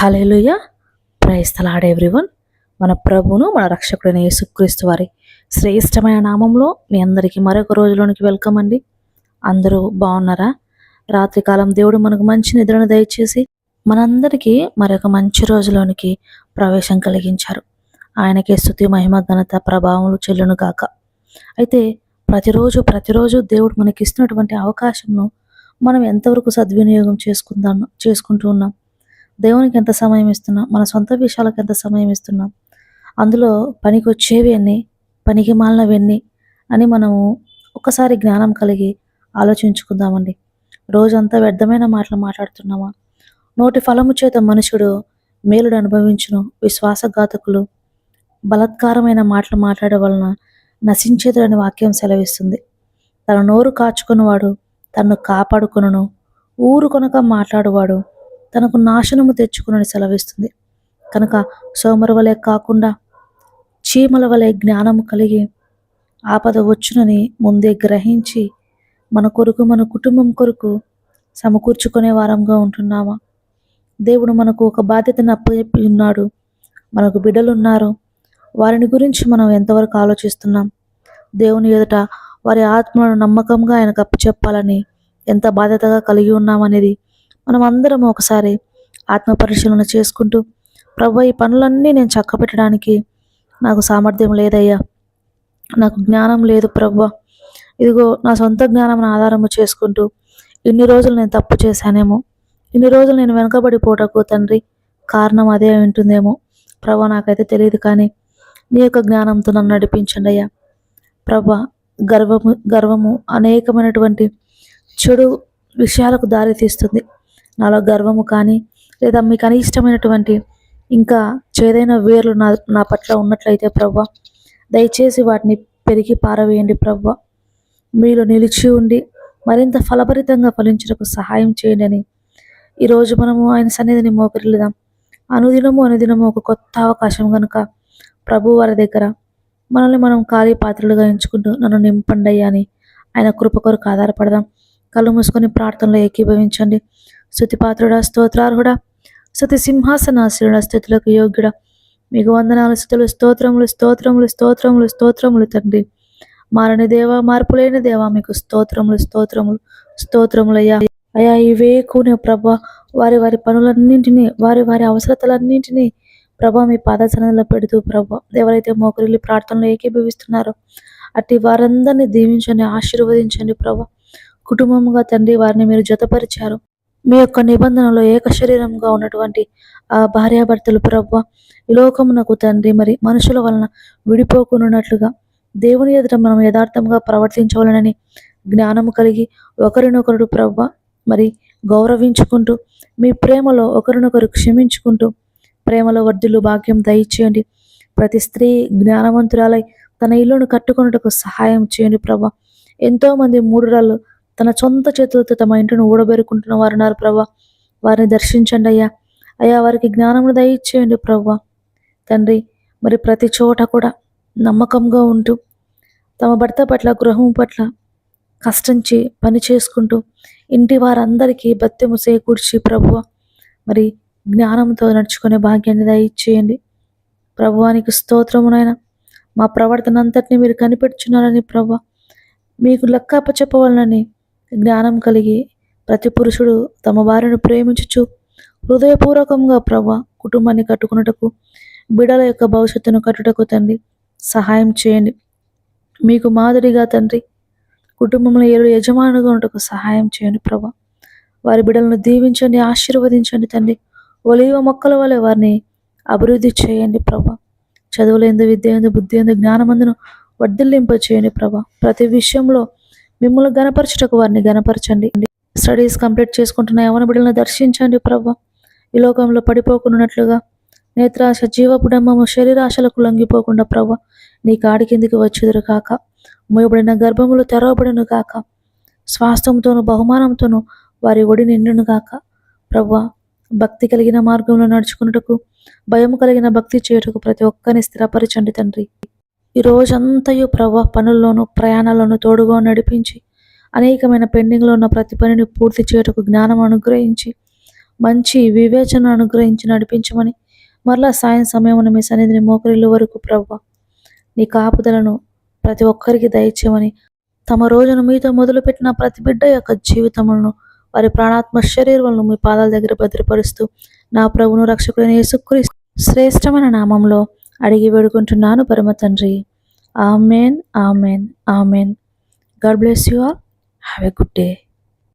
Hallelujah praise the Lord everyone మన ప్రభును మన రక్షకుడైన యేసుక్రీస్తు వారి శ్రేష్టమైన నామంలో మీ అందరికీ మరొక రోజులోనికి వెల్కమ్ అండి. అందరూ బాగున్నారా? రాత్రికాలం దేవుడు మనకు మంచి నిద్రను దయచేసి మనందరికీ మరొక మంచి రోజులోనికి ప్రవేశం కలిగించారు. ఆయనకే స్థుతి మహిమ ఘనత ప్రభావములు చెల్లును గాక. అయితే ప్రతిరోజు ప్రతిరోజు దేవుడు మనకిస్తున్నటువంటి అవకాశంను మనం ఎంతవరకు సద్వినియోగం చేసుకుందాం చేసుకుంటూ ఉన్నాం? దేవునికి ఎంత సమయం ఇస్తున్నాం? మన సొంత విషయాలకు ఎంత సమయం ఇస్తున్నాం? అందులో పనికి వచ్చేవి అన్ని పనికి మాలినవి అని మనము ఒకసారి జ్ఞానం కలిగి ఆలోచించుకుందామండి. రోజంతా వ్యర్థమైన మాటలు మాట్లాడుతున్నామా? నోటి ఫలము చేత మనుషుడు మేలుడు అనుభవించును. విశ్వాసఘాతకులు బలత్కారమైన మాటలు మాట్లాడడం వలన నశించేదని వాక్యం సెలవిస్తుంది. తన నోరు కాచుకున్నవాడు తన్ను కాపాడుకును ఊరు కొనక మాట్లాడువాడు తనకు నాశనము తెచ్చుకునని సెలవిస్తుంది. కనుక సోమరు వలె కాకుండా చీమల వలె జ్ఞానము కలిగి ఆపద వచ్చునని ముందే గ్రహించి మన కొరకు మన కుటుంబం కొరకు సమకూర్చుకునే వారంగా ఉంటున్నామా? దేవుడు మనకు ఒక బాధ్యతను అప్పచెప్పి ఉన్నాడు. మనకు బిడ్డలు ఉన్నారు వారిని గురించి మనం ఎంతవరకు ఆలోచిస్తున్నాం? దేవుని ఎదుట వారి ఆత్మలను నమ్మకంగా ఆయనకు అప్పచెప్పాలని ఎంత బాధ్యతగా కలిగి ఉన్నామనేది మనం అందరం ఒకసారి ఆత్మ పరిశీలన చేసుకుంటూ ప్రభు ఈ పనులన్నీ నేను చక్కబెట్టడానికి నాకు సామర్థ్యం లేదయ్యా. నాకు జ్ఞానం లేదు ప్రభు. ఇదిగో నా సొంత జ్ఞానం ఆధారము చేసుకుంటూ ఇన్ని రోజులు నేను తప్పు చేశానేమో. ఇన్ని రోజులు నేను వెనుకబడిపోటకు తండ్రి కారణం అదే ఉంటుందేమో. ప్రభా నాకైతే తెలియదు కానీ నీ యొక్క జ్ఞానంతో నన్ను నడిపించండి అయ్యా. ప్రభా గర్వము గర్వము అనేకమైనటువంటి చెడు విషయాలకు దారి తీస్తుంది నాలో గర్వము కానీ లేదా మీకు అనిష్టమైనటువంటి ఇంకా చేదైన వేర్లు నా నా పట్ల ఉన్నట్లయితే ప్రభా దయచేసి వాటిని పెరిగి పారవేయండి ప్రభా మీలో నిలిచి ఉండి మరింత ఫలభరితంగా ఫలించుటకు సహాయం చేయండి అని ఈరోజు మనము ఆయన సన్నిధిని మోకరిల్లుదాం. అనుదినము అనుదినము ఒక కొత్త అవకాశం కనుక ప్రభు వారి దగ్గర మనల్ని మనం ఖాళీ పాత్రలుగా ఎంచుకుంటూ నన్ను నింపండి అని ఆయన కృప కొరకు ఆధారపడదాం. కళ్ళు మూసుకొని ప్రార్థనలో ఏకీభవించండి. స్థుతి పాత్రుడా స్తోత్రార్హుడా స్థుతి సింహాసనాశనుడా స్థితులకు యోగ్యుడా. మీకు వందనాలు స్థుతులు స్తోత్రములు స్తోత్రములు స్తోత్రములు స్తోత్రములు తండ్రి. మారని దేవా మార్పులేని దేవా మీకు స్తోత్రములు స్తోత్రములు స్తోత్రములయ్యా. అయ్యా ఇవే కూనే ప్రభా వారి వారి పనులన్నింటినీ వారి వారి అవసరతలన్నింటినీ ప్రభా మీ పాదసనంలో పెడుతూ ప్రభా. ఎవరైతే మోకరిల్లి ప్రార్థనలో ఏకీభవిస్తున్నారో అట్టి వారందరినీ దీవించండి ఆశీర్వదించండి ప్రభా. కుటుంబంగా తండ్రి వారిని మీరు జతపరిచారు. మీ యొక్క నిబంధనలో ఏక శరీరంగా ఉన్నటువంటి ఆ భార్యాభర్తలు ప్రభు లోకమునకు తండ్రి మరి మనుషుల వలన విడిపోకున్నట్లుగా దేవుని ఎదుట మనం యథార్థంగా ప్రవర్తించవాలనని జ్ఞానము కలిగి ఒకరినొకరు ప్రభు మరి గౌరవించుకుంటూ మీ ప్రేమలో ఒకరినొకరు క్షమించుకుంటూ ప్రేమలో వర్ధులు భాగ్యం దయచేయండి. ప్రతి స్త్రీ జ్ఞానవంతురాలై తన ఇల్లును కట్టుకొనుటకు సహాయం చేయండి ప్రభా. ఎంతోమంది మూడురాళ్ళు తన సొంత చేతులతో తమ ఇంటిని ఊడబెరుకుంటున్న వారు ఉన్నారు ప్రభా వారిని దర్శించండి అయ్యా. అయ్యా వారికి జ్ఞానమును దయచేయండి ప్రవ్వ. తండ్రి మరి ప్రతి చోట కూడా నమ్మకంగా ఉంటూ తమ భర్త పట్ల గృహం పట్ల కష్టంచి పని చేసుకుంటూ ఇంటి వారందరికీ బత్తెము చేకూర్చి ప్రభువ మరి జ్ఞానంతో నడుచుకునే భాగ్యాన్ని దయచేయండి. ప్రభువానికి స్తోత్రమునైనా మా ప్రవర్తన అంతటిని మీరు కనిపెట్టుచున్నారని ప్రభు మీకు లెక్క చెప్పవాలని జ్ఞానం కలిగి ప్రతి పురుషుడు తమ వారిని ప్రేమించుచు హృదయపూర్వకంగా ప్రభ కుటుంబాన్ని కట్టుకున్నటకు బిడల యొక్క భవిష్యత్తును కట్టుటకు తండ్రి సహాయం చేయండి. మీకు మాదిరిగా తండ్రి కుటుంబంలో ఏడు యజమానుగా ఉండటకు సహాయం చేయండి ప్రభా వారి బిడ్డలను దీవించండి ఆశీర్వదించండి తండ్రి. ఒలివ మొక్కల వలె వారిని అభివృద్ధి చేయండి ప్రభా చదువులేందు విద్య ఎందు బుద్ధి ఎందు జ్ఞానమందును వర్ధిల్లింప చేయండి ప్రభా ప్రతి విషయంలో మిమ్మల్ని గనపరచుటకు వారిని గనపరచండి స్టడీస్ కంప్లీట్ చేసుకుంటున్న యవన బిడ్డలను దర్శించండి ప్రభా. ఈ లోకంలో పడిపోకున్నట్లుగా నేత్రాశ జీవపుడమ్మము శరీరాశలకు లొంగిపోకుండా ప్రభా. నీ కాడి కిందికి వచ్చేదురు కాక మూయబడిన గర్భములు తెరవబడిను కాక స్వాస్థంతోనూ బహుమానంతోను వారి ఒడి నిండును కాక ప్రభా భక్తి కలిగిన మార్గంలో నడుచుకున్నటకు భయం కలిగిన భక్తి చేయుటకు ప్రతి ఒక్కరిని స్థిరపరచండి తండ్రి. ఈ రోజంతయు ప్రభా పనుల్లోనూ ప్రయాణాల్లోనూ తోడుగా నడిపించి అనేకమైన పెండింగ్లో ఉన్న ప్రతి పనిని పూర్తి చేయుటకు జ్ఞానం అనుగ్రహించి మంచి వివేచన అనుగ్రహించి నడిపించమని మరలా సాయం సమయమున మీ సన్నిధిని మోకరిల్లు వరకు ప్రభు నీ కాపుదలను ప్రతి ఒక్కరికి దయచేయమని తమ రోజును మీతో మొదలుపెట్టిన ప్రతి బిడ్డ యొక్క జీవితములను వారి ప్రాణాత్మ శరీరాలను మీ పాదాల దగ్గర భద్రపరుస్తూ నా ప్రభును రక్షకుడైన యేసుక్రీస్తు శ్రేష్టమైన నామంలో అడిగి వేడుకుంటున్నాను పరమ తండ్రి. Amen amen amen. God bless you all. Have a good day.